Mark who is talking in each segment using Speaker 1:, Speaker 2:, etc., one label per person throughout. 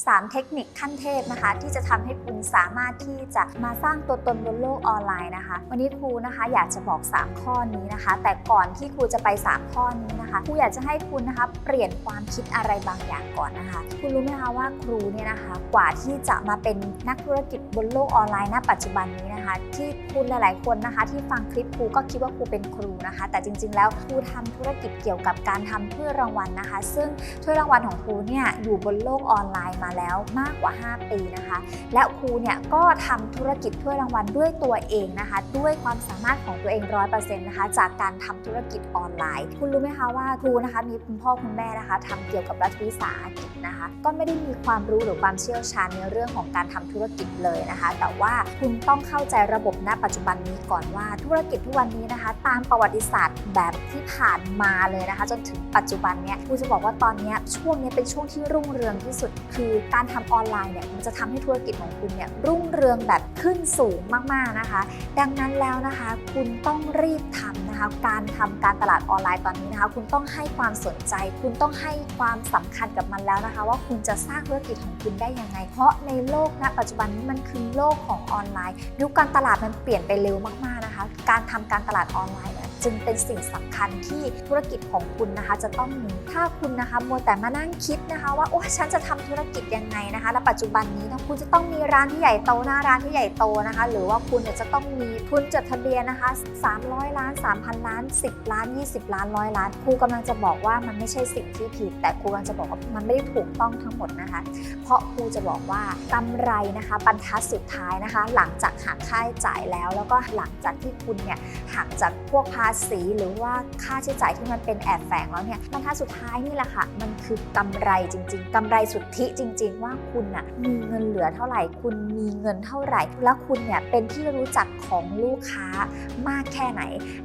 Speaker 1: 3 เทคนิคขั้นเทพนะคะ ที่จะทำให้คุณสามารถที่จะมาสร้างตัวตนบนโลกออนไลน์นะคะ วันนี้ครูนะคะอยากจะบอก 3 ข้อนี้นะคะ แต่ก่อนที่ครูจะไป 3 ข้อนี้นะคะครูอยากจะให้คุณนะคะเปลี่ยนความคิดอะไรบางอย่างก่อนนะคะ คุณรู้ไหมคะว่าครูเนี่ยนะคะกว่าที่จะมาเป็นนักธุรกิจบนโลกออนไลน์ณ ปัจจุบันนี้นะคะ ที่คุณหลาย ๆ คนนะคะ ที่ฟังคลิปครูก็คิดว่าครูเป็นครูนะคะ แต่จริง ๆ แล้วครูทำธุรกิจเกี่ยวกับการทำถ้วยรางวัลนะคะ ซึ่งถ้วยรางวัลของครูเนี่ยอยู่บนโลกออนไลน์มาแล้วมากกว่า 5 ปีนะคะ และครูเนี่ยก็ทำธุรกิจถ้วยรางวัลด้วยตัวเองนะคะ ด้วยความสามารถของตัวเองร้อยเปอร์เซ็นต์นะคะจากการทำธุรกิจออนไลน์ คุณรู้ไหมคะว่าครูนะคะมีคุณพ่อคุณแม่นะคะทำเกี่ยวกับรัฐวิสาหกิจนะคะ ก็ไม่ได้มีความรู้หรือความเชี่ยวชาญในเรื่องของการทำธุรกิจเลยนะคะ แต่ว่าคุณต้องเข้าใจระบบณปัจจุบันนี้ก่อนว่าธุรกิจทุกวันนี้นะคะ ตามประวัติศาสตร์แบบที่ผ่านมาเลยนะคะ จนถึงปัจจุบันเนี่ยครูจะบอกว่าตอนนี้ช่วงนี้เป็นช่วงที่รุ่งเรืองที่สุดคือการทำออนไลน์เนี่ยมันจะทำให้ธุรกิจของคุณเนี่ยรุ่งเรืองแบบขึ้นสูงมากๆนะคะ ดังนั้นแล้วนะคะคุณต้องรีบทำนะคะ การทำการตลาดออนไลน์ตอนนี้นะคะ คุณต้องให้ความสนใจ คุณต้องให้ความสำคัญกับมันแล้วนะคะ ว่าคุณจะสร้างธุรกิจของคุณได้ยังไง เพราะในโลกณปัจจุบันนี้มันคือโลกของออนไลน์ยุคการตลาดมันเปลี่ยนไปเร็วมากๆนะคะ การทำการตลาดออนไลน์เนี่ย จึงเป็นสิ่งสำคัญที่ธุรกิจของคุณนะคะจะต้องมี ถ้าคุณนะคะมัวแต่มานั่งคิดนะคะ ว่าโอ้ฉันจะทำธุรกิจยังไงนะคะและปัจจุบันนี้นะคุณจะต้องมีร้านที่ใหญ่โตหน้าร้านที่ใหญ่โตนะคะ หรือว่าคุณเนี่ยจะต้องมีทุนจดทะเบียนนะคะ 300 ล้าน 3,000 ล้าน 10 ล้าน 20 ล้านร้อยล้านครูกำลังจะบอกว่ามันไม่ใช่สิ่งที่ผิด แต่ครูกำลังจะบอกว่ามันไม่ได้ถูกต้องทั้งหมดนะคะ เพราะครูจะบอกว่ากำไรนะคะบรรทัดสุดท้ายนะคะ หลังจากหักค่าใช้จ่ายแล้ว แล้วก็หลังจากที่คุณเนี่ยหักจากพวกภาษีหรือว่าค่าใช้จ่ายที่มันเป็นแอบแฝงแล้วเนี่ยบรรทัดสุดท้ายนี่แหละค่ะ มันคือกำไรจริง ๆกำไรสุทธิจริง ๆ ว่าคุณน่ะมีเงินเหลือเท่าไหร่ คุณมีเงินเท่าไหร่ แล้วคุณเนี่ยเป็นที่รู้จักของลูกค้ามากแค่ไหน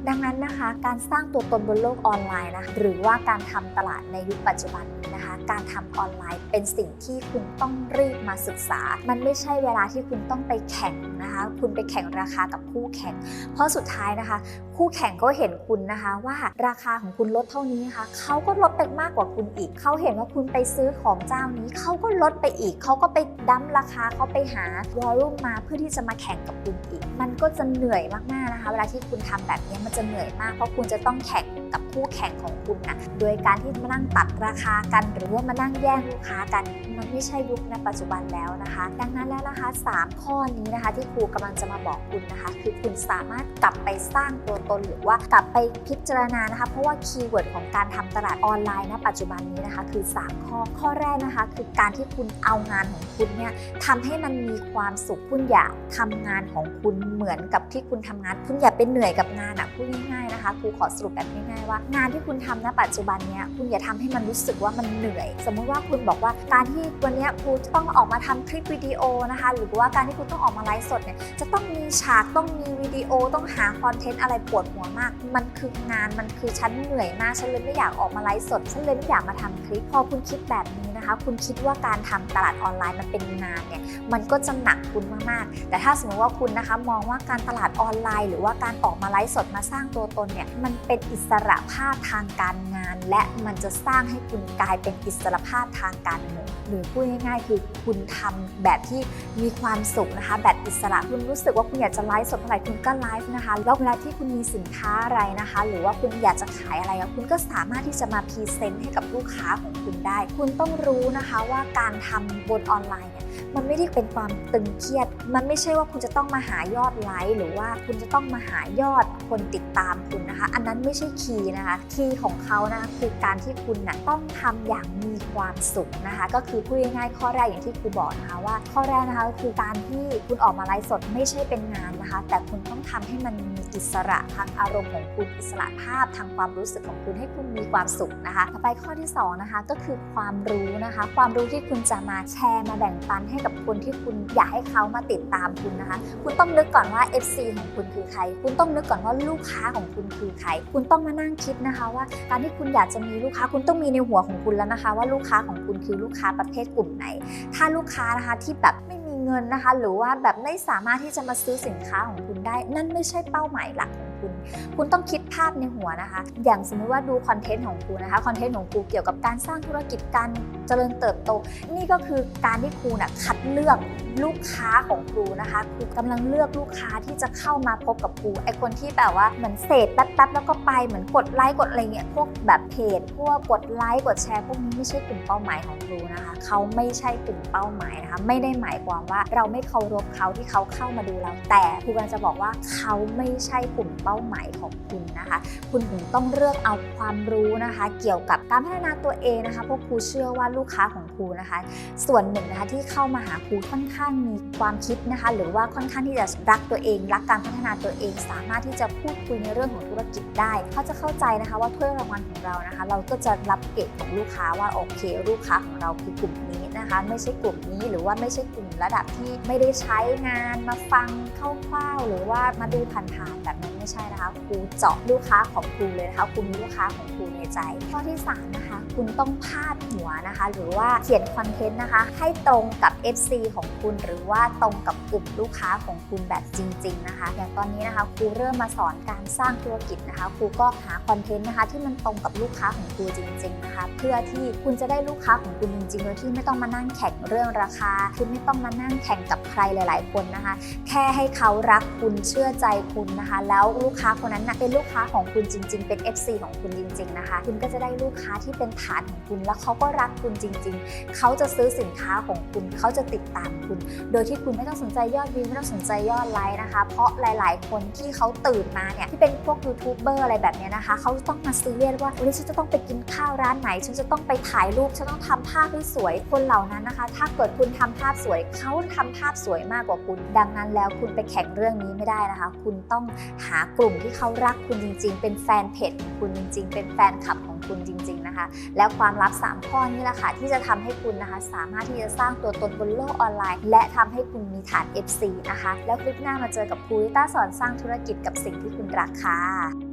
Speaker 1: ดังนั้นนะคะ การสร้างตัวตนบนโลกออนไลน์นะคะหรือว่าการทำตลาดในยุคปัจจุบันนะคะ การทำออนไลน์เป็นสิ่งที่คุณต้องรีบมาศึกษา มันไม่ใช่เวลาที่คุณต้องไปแข่งนะคะ คุณไปแข่งราคากับคู่แข่ง เพราะสุดท้ายนะคะ คู่แข่งก็เเห็นคุณนะคะว่าราคาของคุณลดเท่านี้นะคะเขาก็ลดไปมากกว่าคุณอีก เขาเห็นว่าคุณไปซื้อของเจ้านี้เขาก็ลดไปอีก เขาก็ไปดั้มราคาเขาไปหาวอลุ่มมาเพื่อที่จะมาแข่งกับคุณอีก มันก็จะเหนื่อยมากๆนะคะ เวลาที่คุณทำแบบนี้มันจะเหนื่อยมากเพราะคุณจะต้องแข่ง กับคู่แข่งของคุณนะโดยการที่มานั่งตัดราคากัน หรือว่ามานั่งแย่งลูกค้ากัน มันไม่ใช่ยุคในปัจจุบันแล้วนะคะ ดังนั้นแล้วนะคะ 3 ข้อนี้นะคะที่ครูกำลังจะมาบอกคุณนะคะ คือคุณสามารถกลับไปสร้างตัวตนหรือว่ากลับไปพิจารณานะคะ เพราะว่าคีย์เวิร์ดของการทำตลาดออนไลน์ณปัจจุบันนี้นะคะ คือ 3 ข้อข้อแรกนะคะ คือการที่คุณเอางานของคุณเนี่ยทำให้มันมีความสุขคุณอย่าทำงานของคุณเหมือนกับที่คุณทำงาน คุณอย่าเป็นเหนื่อยกับงานอะพูดง่ายๆนะคะครูขอสรุปแบบง่ายๆว่า งานที่คุณทำณปัจจุบันเนี้ยคุณอย่าทำให้มันรู้สึกว่ามันเหนื่อย สมมุติว่าคุณบอกว่าการที่วันเนี้ยครูต้องออกมาทำคลิปวิดีโอนะคะ หรือว่าการที่คุณต้องออกมาไลฟ์สดเนี่ยจะต้องมีฉากต้องมีวิดีโอต้องหาคอนเทนต์อะไรปวดหัวมาก มันคืองานมันคือฉันเหนื่อยมากฉันเลยไม่อยากออกมาไลฟ์สดฉันเลยไม่อยากมาทำคลิปพอคุณคิดแบบนี้ คะคุณคิดว่าการทำตลาดออนไลน์มันเป็นงานเนี่ยมันก็จะหนักคุณมากๆ แต่ถ้าสมมติว่าคุณนะคะมองว่าการตลาดออนไลน์ หรือว่าการออกมาไลฟ์สดมาสร้างตัวตนเนี่ยมันเป็นอิสระภาพทางการงาน และมันจะสร้างให้คุณกลายเป็นอิสระภาพทางการเงินหรือพูดง่ายๆ คือคุณทำแบบที่มีความสุขนะคะ แบบอิสระคุณรู้สึกว่าคุณอยากจะไลฟ์สดเมื่อไหร่คุณก็ไลฟ์นะคะแล้วเวลาที่คุณมีสินค้าอะไรนะคะ หรือว่าคุณอยากจะขายอะไรคุณก็สามารถที่จะมาพรีเซนต์ให้กับลูกค้าของคุณได้ คุณต้องรูู้้นะคะว่าการทำบนออนไลน์เนี่ยมันไม่ได้เป็นความตึงเครียด มันไม่ใช่ว่าคุณจะต้องมาหายอดไลค์หรือว่าคุณจะต้องมาหายอดคนติดตามคุณนะคะ อันนั้นไม่ใช่คีย์นะคะ คีย์ของเขานะคะคือการที่คุณนะต้องทำอย่างมีความสุขนะคะ ก็คือพูดง่ายๆข้อแรกอย่างที่ครูบอกนะคะว่าข้อแรกนะคะคือการที่คุณออกมาไลฟ์สดไม่ใช่เป็นงานนะคะ แต่คุณต้องทำให้มันมี อิสระทางอารมณ์ของคุณอิสระภาพทางความรู้สึกของคุณให้คุณมีความสุขนะคะ ต่อไปข้อที่สองนะคะก็คือความรู้นะคะ ความรู้ที่คุณจะมาแชร์มาแบ่งปันให้กับคนที่คุณอยากให้เขามาติดตามคุณนะคะ คุณต้องนึกก่อนว่า FC ของคุณคือใคร คุณต้องนึกก่อนว่าลูกค้าของคุณคือใคร คุณต้องมานั่งคิดนะคะว่า การที่คุณอยากจะมีลูกค้าคุณต้องมีในหัวของคุณแล้วนะคะ ว่าลูกค้าของคุณคือลูกค้าประเภทกลุ่มไหน ถ้าลูกค้านะคะที่แบบไม่ เงินนะคะ หรือว่าแบบไม่สามารถที่จะมาซื้อสินค้าของคุณได้ นั่นไม่ใช่เป้าหมายหลักของคุณ คุณต้องคิดภาพในหัวนะคะ อย่างสมมติว่าดูคอนเทนต์ของครูนะคะคอนเทนต์ของครูเกี่ยวกับการสร้างธุรกิจการ เจริญเติบโต นี่ก็คือการที่ครูน่ะคัดเลือกลูกค้าของครูนะคะครูกำลังเลือกลูกค้าที่จะเข้ามาพบกับครูไอคนที่แบบว่าเหมือนเสพแป๊บๆแล้วก็ไปเหมือนกดไลค์กดอะไรเงี้ยพวกแบบเพจพวกกดไลค์กดแชร์พวกนี้ไม่ใช่กลุ่มเป้าหมายของครูนะคะเขาไม่ใช่กลุ่มเป้าหมายนะคะไม่ได้หมายความว่าเราไม่เคารพเขาที่เขาเข้ามาดูเรา แต่ครูกำลังจะบอกว่าเขาไม่ใช่กลุ่มเป้าหมายของคุณนะคะ คุณถึงต้องเลือกเอาความรู้นะคะ เกี่ยวกับการพัฒนาตัวเองนะคะเพราะครูเชื่อว่าลูกค้าของครูนะคะ ส่วนหนึ่งนะคะที่เข้ามาหาครูค่อนข้างมีความคิดนะคะ หรือว่าค่อนข้างที่จะรักตัวเอง รักการพัฒนาตัวเอง สามารถที่จะพูดคุยในเรื่องของธุรกิจได้ เขาจะเข้าใจนะคะว่าถ้วยรางวัลของเรานะคะ เราก็จะรับเกรดของลูกค้าว่าโอเค ลูกค้าของเราคือกลุ่มนี้นะคะ ไม่ใช่กลุ่มนี้หรือว่าไม่ใช่กลุ่มระดับที่ไม่ได้ใช้งานมาฟังคร่าวๆหรือว่ามาดูผ่านๆแบบนั้นไม่ใช่นะคะครูเจาะลูกค้าของครูเลยนะคะคุณมีลูกค้าของครูในใจ ข้อที่สามนะคะคุณต้องพาดหัวนะคะหรือว่าเขียนคอนเทนต์นะคะ ให้ตรงกับ FC ของคุณ หรือว่าตรงกับกลุ่มลูกค้าของคุณแบบจริง ๆ นะคะ อย่างตอนนี้นะคะครูเริ่มมาสอนการสร้างธุรกิจนะคะครูก็หาคอนเทนต์นะคะ ที่มันตรงกับลูกค้าของครูจริง ๆ นะคะ เพื่อที่คุณจะได้ลูกค้าของคุณจริงๆโดยที่ไม่ต้องมานั่งแข่งเรื่องราคา คุณไม่ต้องมานั่งแข่งกับใครหลาย ๆ คนนะคะ แค่ให้เขารักคุณเชื่อใจคุณนะคะ แล้วลูกค้าคนนั้นนะเป็นลูกค้าของคุณจริง ๆ เป็น FC ของคุณจริง ๆ นะคะ คุณก็จะได้ลูกค้าที่เป็นฐานของคุณแล้วเขาก็รักคุณจริง ๆ เขาจะซื้อสินค้าของคุณ เขาจะติดตามคุณ โดยที่คุณไม่ต้องสนใจยอดวิวไม่ต้องสนใจยอดไลค์นะคะ เพราะหลาย ๆ คนที่เขาตื่นมาเนี่ยที่เป็นพวกยูทูบเบอร์อะไรแบบเนี้ยนะคะ เขาต้องมาซีเรียสว่าวันนี้ฉันจะต้องไปกินข้าวร้านไหน ฉันจะต้องไปถ่ายรูป ฉันต้องทำภาพให้สวย คนเหล่านั้นนะคะ ถ้าเกิดคุณทำภาพสวย เขาทำภาพสวยมากกว่าคุณ ดังนั้นแล้วคุณไปแข่งเรื่องนี้ไม่ได้นะคะ คุณต้องหากลุ่มที่เขารักคุณจริง ๆ เป็นแฟนเพจของคุณจริง ๆ เป็นแฟนคลับของ คุณจริง ๆนะคะ แล้วความลับ 3 ข้อนี้แหละค่ะที่จะทำให้คุณนะคะ สามารถที่จะสร้างตัวตนบนโลกออนไลน์ และทำให้คุณมีฐาน FC นะคะ แล้วคลิปหน้ามาเจอกับครูลิต้าสอนสร้างธุรกิจกับสิ่งที่คุณรักค่ะ